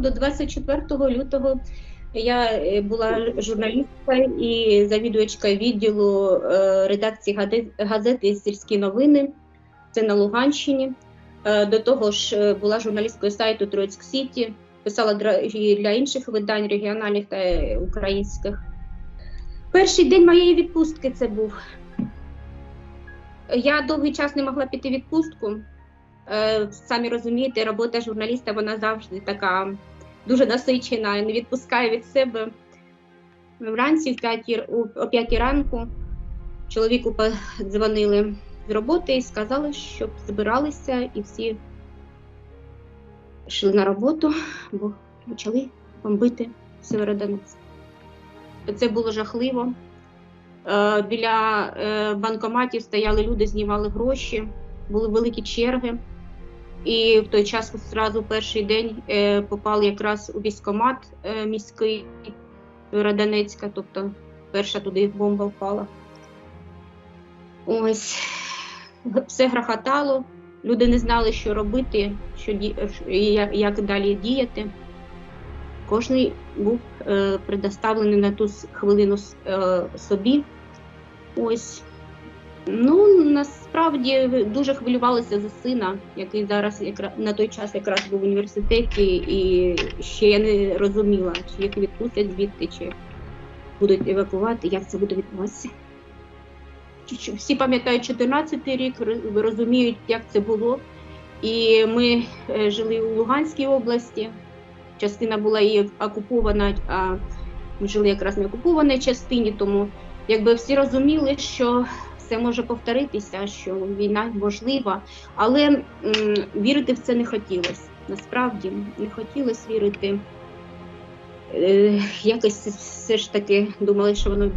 до 24 лютого я е, була журналісткою і завідувачкою відділу е, редакції газети Сільські новини. Це на Луганщині. Е, До того ж, була журналісткою сайту Троїцьк Сіті, писала для інших видань регіональних та українських. Перший день моєї відпустки це був. Я довгий час не могла піти відпустку. Самі розумієте, робота журналіста вона завжди така дуже насичена, не відпускає від себе. Вранці в 5, о 5 ранку чоловіку подзвонили з роботи і сказали, щоб збиралися і всі йшли на роботу, бо почали бомбити Северодонецьк. Це було жахливо. Е, Біля е, банкоматів стояли люди, знімали гроші, були великі черги. І в той час, одразу перший день, е, попали якраз у військкомат е, міський Северодонецька, тобто перша туди бомба впала. Ось все грохотало, люди не знали, що робити, що і як, як далі діяти. Кожний був е, предоставлений на ту хвилину е, собі. Ось. Ну, насправді дуже хвилювалася за сина, який зараз якраз на той час якраз був в університеті, і ще я не розуміла, чи їх відпустять звідти, чи будуть евакувати, як це буде відбуватися. Всі пам'ятають 14-й рік, розуміють, як це було. І ми е, жили у Луганській області. Частина була і окупована, а ми жили якраз на окупованій частині, тому якби всі розуміли, що все може повторитися, що війна можлива, але вірити в це не хотілося. Насправді не хотілося вірити. Е, якось все ж таки думали, що воно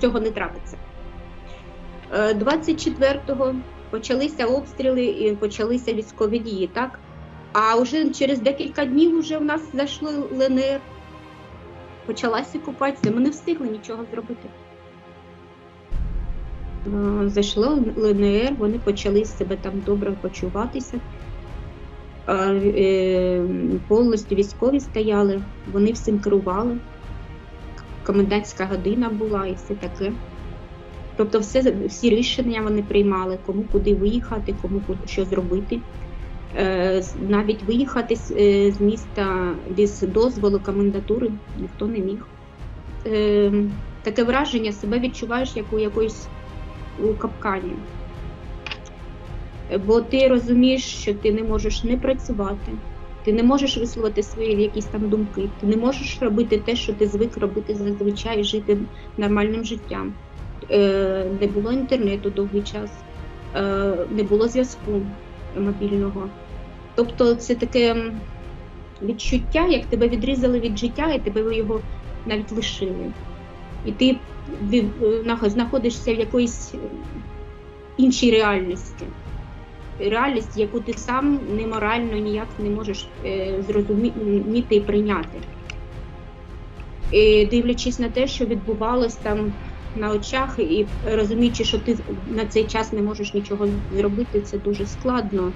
цього не трапиться. Е, 24-го почалися обстріли і почалися військові дії, так? А вже через декілька днів вже в нас зайшло ЛНР. Почалася окупація, ми не встигли нічого зробити. Е, Зайшло ЛНР, вони почали себе там добре почуватися. Е, Повністю військові стояли, вони всім керували. Комендантська година була і все таке. Тобто все, всі рішення вони приймали, кому куди виїхати, кому що зробити. Е, Навіть виїхати з, міста без дозволу комендатури ніхто не міг. Е, Таке враження себе відчуваєш як у якоїсь у капкані. Бо ти розумієш, що ти не можеш не працювати, ти не можеш висловити свої якісь там думки, ти не можеш робити те, що ти звик робити зазвичай, жити нормальним життям. Е, Не було інтернету довгий час, е, не було зв'язку мобільного. Тобто це таке відчуття, як тебе відрізали від життя, і тебе його навіть лишили. І ти знаходишся в якоїсь е, іншій реальності. Реальність, яку ти сам не морально ніяк не можеш е, зрозуміти і прийняти. І дивлячись на те, що відбувалось там на очах, і розуміючи, що ти на цей час не можеш нічого зробити, це дуже складно.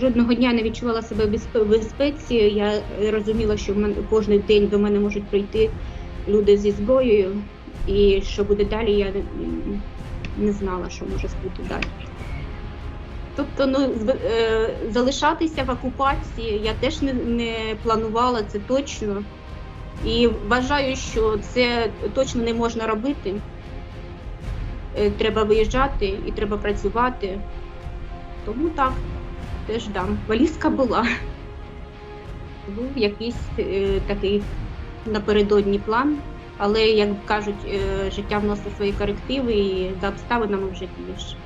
Жодного дня не відчувала себе в безпеці. Я розуміла, що в мене кожен день до мене можуть прийти люди зі зброєю, і що буде далі, я не, знала, що може бути далі. Тобто, ну, е, залишатися в окупації я теж не, не планувала це точно. І вважаю, що це точно не можна робити. Е, Треба виїжджати і треба працювати. Тому так, теж дам. Валізка була. Був якийсь е, такий напередодні план, але, як кажуть, е, життя вносить свої корективи і за обставинами вже дієш.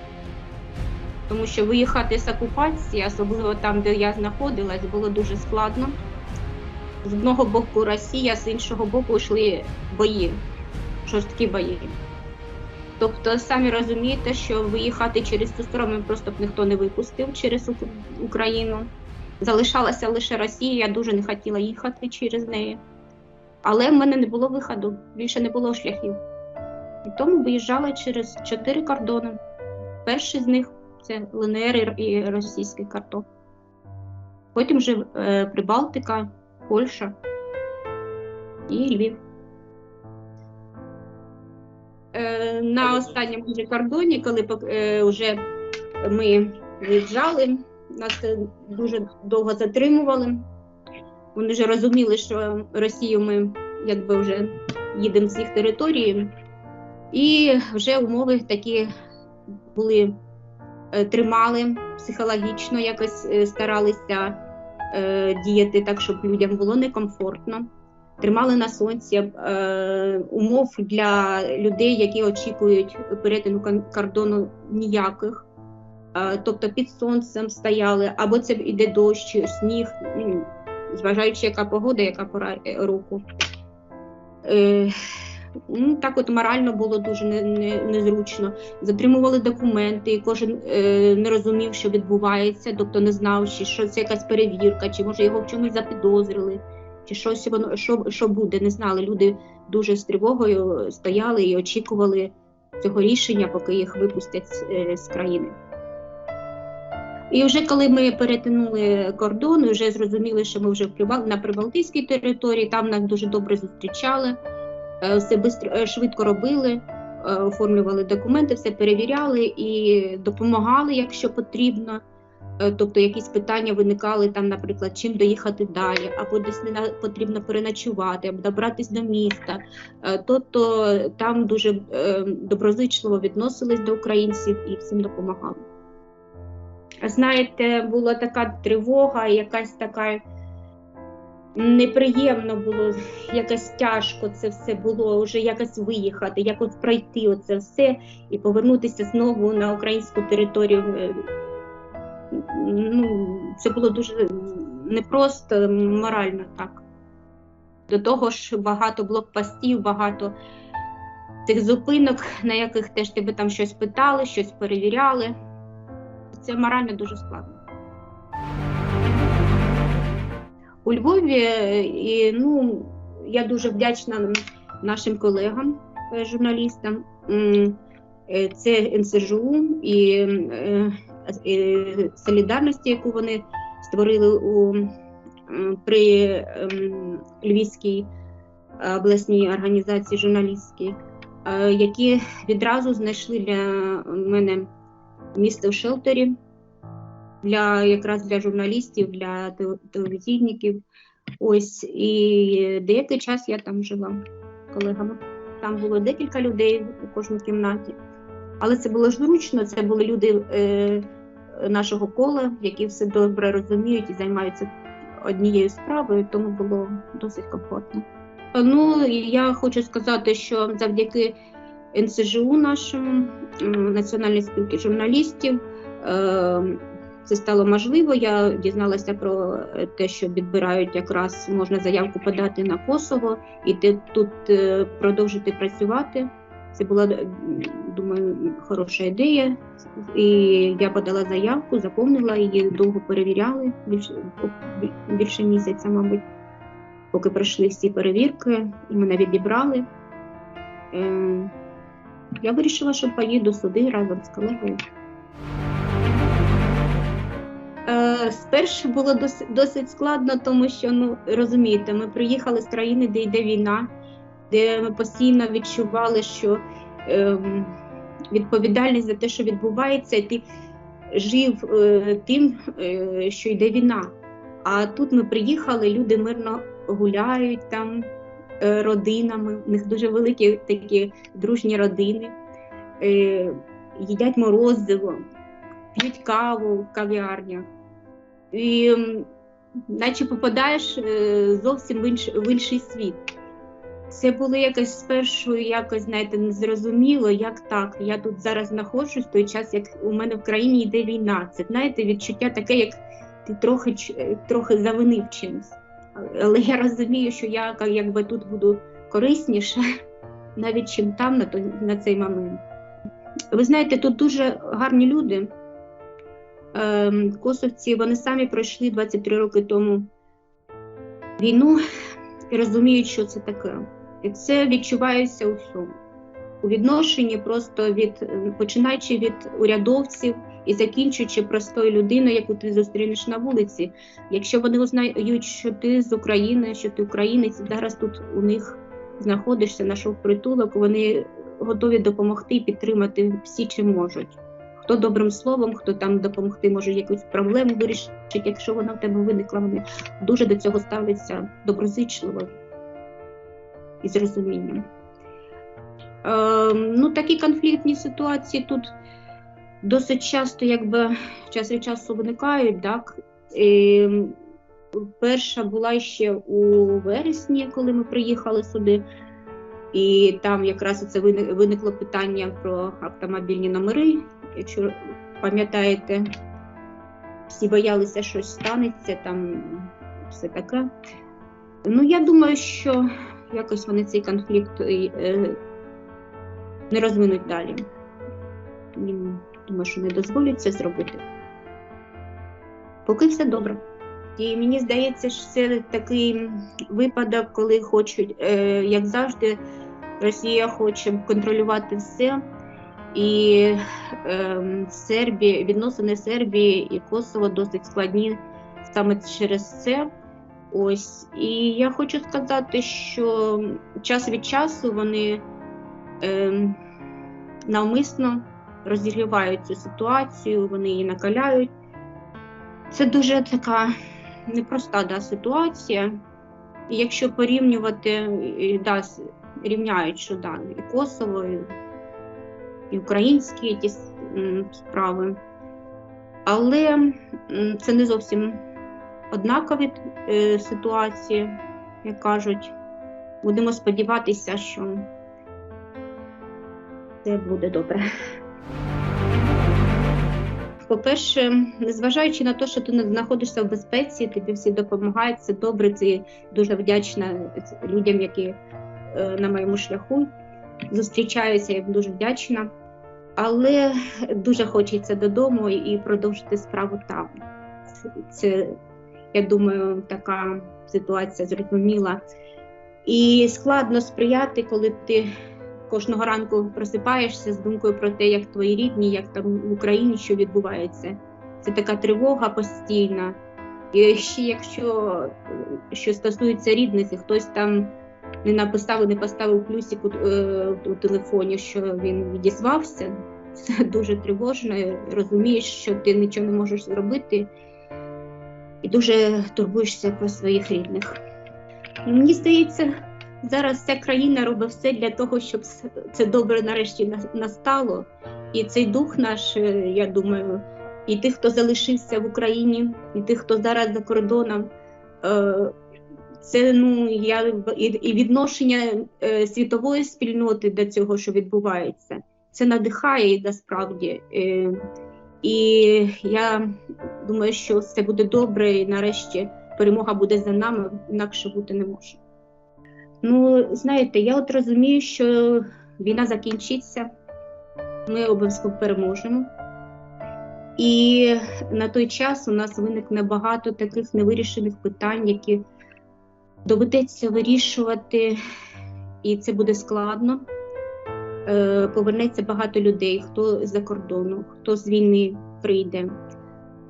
Тому що виїхати з окупації, особливо там, де я знаходилась, було дуже складно. З одного боку Росія, з іншого боку йшли бої, жорсткі бої. Тобто, самі розумієте, що виїхати через цю сторону просто б ніхто не випустив через Україну. Залишалася лише Росія, я дуже не хотіла їхати через неї. Але в мене не було виходу, більше не було шляхів. І тому виїжджала через чотири кордони. Перший з них це ЛНР і російський кордон. Потім вже е, Прибалтика, Польща і Львів. Е, на останньому вже кордоні, коли е, вже ми виїжджали, нас е, дуже довго затримували. Вони вже розуміли, що Росію ми якби вже їдемо з їх території, і вже умови такі були, е, тримали психологічно, якось е, старалися е, діяти так, щоб людям було некомфортно. Тримали на сонці е, умов для людей, які очікують перетину кордону ніяких. Е, тобто під сонцем стояли, або це йде дощ, сніг, зважаючи, яка погода, яка пора е, року. Е, ну, так от морально було дуже не, не, незручно. Затримували документи, і кожен е, не розумів, що відбувається, тобто не знав, чи що це якась перевірка, чи може його в чомусь запідозрили, чи щось воно що, що буде, не знали. Люди дуже з тривогою стояли і очікували цього рішення, поки їх випустять з- е, з країни. І вже коли ми перетинули кордон, вже зрозуміли, що ми вже на Прибалтійській території, там нас дуже добре зустрічали, е, все е, швидко робили, е, оформлювали документи, все перевіряли і допомагали, якщо потрібно. Тобто якісь питання виникали там, наприклад, чим доїхати далі, або десь не потрібно переночувати, або добратися до міста. Тобто там дуже доброзичливо відносились до українців і всім допомагали. Знаєте, була така тривога, якась така неприємно було, якось тяжко це все було, вже якось виїхати, якось пройти оце все і повернутися знову на українську територію. Е, Ну, це було дуже непросто морально так. До того ж, багато блокпостів, багато цих зупинок, на яких теж тебе там щось питали, щось перевіряли. Це морально дуже складно. У Львові е, і, ну, я дуже вдячна нашим колегам, е, журналістам. Е, Це НСЖУ і, е, і солідарності, яку вони створили у, при ем, Львівській обласній організації журналістській, е, які відразу знайшли для мене місце в шелтері для якраз для журналістів, для телевізійників. Ось і деякий час я там жила колегами. Там було декілька людей у кожній кімнаті. Але це було зручно, це були люди е, нашого кола, які все добре розуміють і займаються однією справою, тому було досить комфортно. Ну, я хочу сказати, що завдяки НСЖУ нашому Національної спілки журналістів. е, Це стало можливо. Я дізналася про те, що відбирають якраз можна заявку подати на Косово і тут е, продовжити працювати. Це була думаю хороша ідея. І я подала заявку, заповнила її, довго перевіряли більше, більше місяця, мабуть, поки пройшли всі перевірки, і мене відібрали. Е, Я вирішила, що поїду сюди разом з колегою. Е, Спершу було досить, складно, тому що ну розумієте, ми приїхали з країни, де йде війна, де ми постійно відчували, що ем, відповідальність за те, що відбувається, і ти жив е, тим, е, що йде війна. А тут ми приїхали, люди мирно гуляють там е, родинами, у них дуже великі такі дружні родини, е, їдять морозиво, п'ють каву в кав'ярнях. І наче попадаєш е, зовсім в, інш, в інший світ. Це було якось спершу, якось, знаєте, незрозуміло, як так. Я тут зараз знаходжусь в той час, як у мене в країні йде війна. Це знаєте, відчуття таке, як ти трохи, е, трохи завинив чимось. Але я розумію, що я якби тут буду корисніше, навіть чим там на, той, на цей момент. Ви знаєте, тут дуже гарні люди. Ем, Косовці вони самі пройшли 23 роки тому війну і розуміють, що це таке. І це відчувається у всьому. У відношенні просто від починаючи від урядовців, і закінчуючи простою людиною, яку ти зустрінеш на вулиці. Якщо вони узнають, що ти з України, що ти українець, зараз тут у них знаходишся, знайшов притулок, вони готові допомогти і підтримати всі, чим можуть. Хто добрим словом, хто там допомогти може якусь проблему вирішити, якщо вона в тебе виникла, вони дуже до цього ставляться доброзичливо і з розумінням. Е, ну, такі конфліктні ситуації тут досить часто, якби час від часу виникають. Так? І перша була ще у вересні, коли ми приїхали сюди, і там якраз це виникло питання про автомобільні номери. Якщо пам'ятаєте, всі боялися, що щось станеться, там все таке. Ну, я думаю, що якось вони цей конфлікт е, не розвинуть далі. Думаю, що не дозволять це зробити. Поки все добре. І мені здається, що це такий випадок, коли хочуть, е, як завжди, Росія хоче контролювати все. І е, Сербія, відносини Сербії і Косово досить складні саме через це. Ось і я хочу сказати, що час від часу вони е, навмисно розігрівають цю ситуацію, вони її накаляють. Це дуже така непроста да, ситуація. І якщо порівнювати, да, рівняють, що да, і Косово, і, українські ті справи, але це не зовсім однакові е, ситуації, як кажуть. Будемо сподіватися, що це буде добре. По-перше, незважаючи на те, що ти не знаходишся в безпеці, тобі всі допомагають, це добре, ти дуже вдячна людям, які е, на моєму шляху зустрічаються, я дуже вдячна. Але дуже хочеться додому і продовжити справу там. Це, я думаю, така ситуація зрозуміла. І складно сприяти, коли ти кожного ранку просипаєшся з думкою про те, як твої рідні, як там в Україні що відбувається. Це така тривога постійна. І ще якщо що стосується рідних, і хтось там не написав, не поставив плюсик у, е, у телефоні, що він відізвався, це дуже тривожно. Розумієш, що ти нічого не можеш зробити, і дуже турбуєшся про своїх рідних. Мені здається. Зараз вся країна робить все для того, щоб це добре нарешті настало. І цей дух наш, е, я думаю, і тих, хто залишився в Україні, і тих, хто зараз за кордоном, е, це ну я і відношення е, світової спільноти до цього, що відбувається, це надихає насправді. І я думаю, що все буде добре, і нарешті перемога буде за нами, інакше бути не може. Ну, знаєте, я от розумію, що війна закінчиться, ми обов'язково переможемо. І на той час у нас виникне багато таких невирішених питань, які доведеться вирішувати, і це буде складно. Е, повернеться багато людей, хто з-за кордону, хто з війни прийде.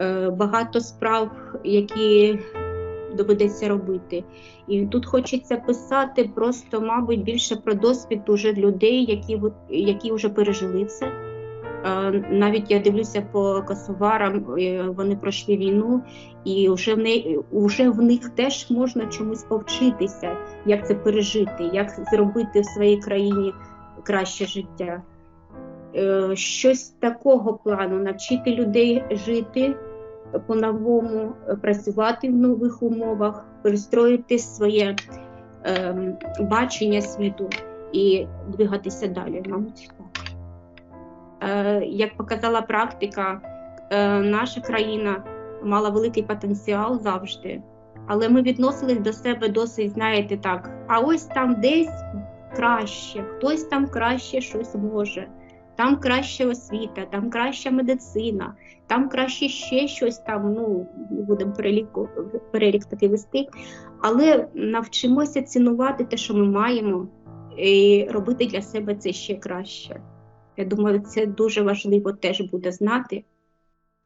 Е, багато справ, які доведеться робити. І тут хочеться писати просто, мабуть, більше про досвід уже людей, які які вже пережили це. Навіть я дивлюся по косоварам, е, вони пройшли війну, і вже в не, вже в них теж можна чомусь повчитися, як це пережити, як зробити в своїй країні краще життя. Е, щось такого плану навчити людей жити по-новому е, працювати в нових умовах, перестроїти своє е, бачення світу і двигатися далі. Мабуть, так. Е, Як показала практика, е, наша країна мала великий потенціал завжди, але ми відносились до себе досить, знаєте, так. А ось там десь краще, хтось там краще щось може там краща освіта, там краща медицина, там краще ще щось там. Ну будемо переліку перелік такий вести, але навчимося цінувати те, що ми маємо, і робити для себе це ще краще. Я думаю, це дуже важливо теж буде знати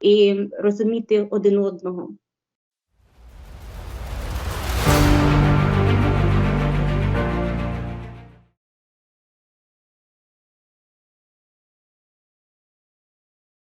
і розуміти один одного.